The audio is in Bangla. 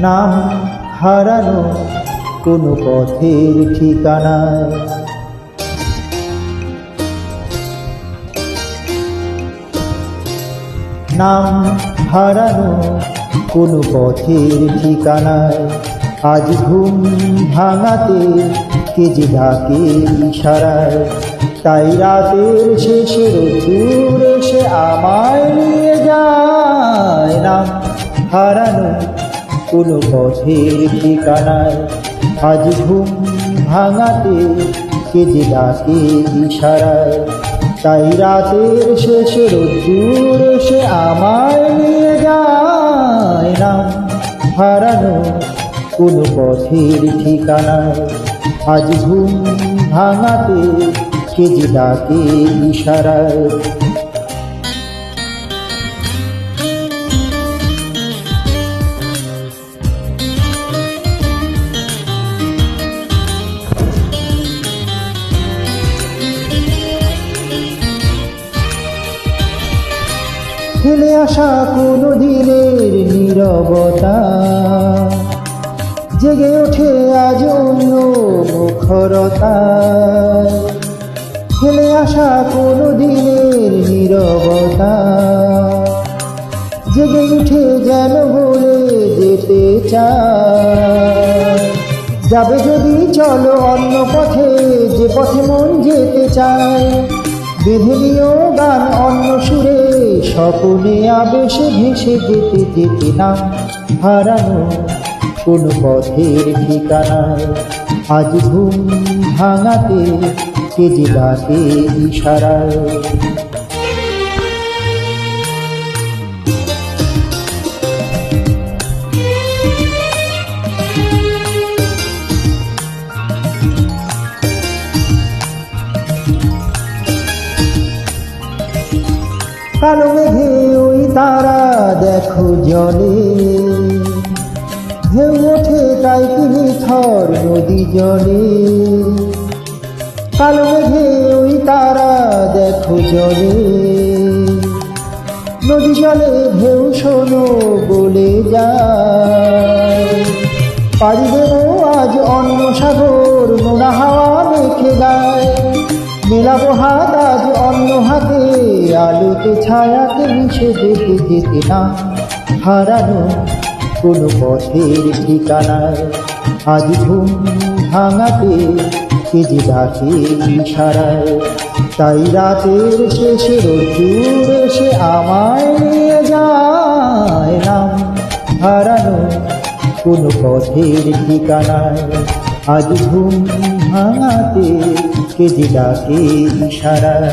নাম হারানো কোনো পথের ঠিকানায় নাম হারানো কোনো পথের ঠিকানায় আজ ঘুম ভাঙাতে কে যে ডাকে ইশারায়, তাই রাতের শেষে রোদ্দুর এসে আমায় নিয়ে যায়। নাম হারানো কোনো পথের ঠিকানায় আজ ঘুম ভাঙাতে কে যে ডাকে ইশারায়। তাই রাতের শেষে রোদ্দুর এসে আমায় নিয়ে যায় নাম হারানো কোনো পথের ঠিকানায় আজ ঘুম ভাঙাতে কে যে ডাকে ইশারায়। ফেলে আসা কোনো দিনের নীরবতা। জেগে ওঠে আজ অন্য মুখরতা। ফেলে আসা কোনো দিনের নীরবতা। জেগে উঠে যেন বলে যেতে চায়। যাবে যদি চলো অন্য পথে, যে পথে মন যেতে চায়। বেঁধে নিও গান অন্য সুরে স্বপনে আবেশে ভেসে যেতে যেতে না হারানো কোন পথের ঠিকানায়। আজ ঘুম ভাঙাতে কে যে ডাকে ইশারায়। কালো মেঘে ওই তারা, দেখো জলে। ঢেউ ওঠে তাই তিনি থর নদী জলে। কালো মেঘে ওই তারা, দেখো জলে। নদী জলে ঢেউ শোনো বলে যায়। পাড়ি দেবো আজ অন্য সাগর, নোনা হাওয়া মেখে গায়। মেলাবো হাত আজ অন্য আলোতে ছায়াতে মিশে যেতে যেতে না হারানো কোনো পথের ঠিকানায়। আজ ঘুম ভাঙাতে কে যে ডাকে ইশারায়। তাই রাতের শেষে রোদ্দুর এসে আমায় নিয়ে যায় নাম। হারানো কোনো পথের ঠিকানায়। আজ ঘুম ভাঙাতে কে যে ডাকে ইশারায়।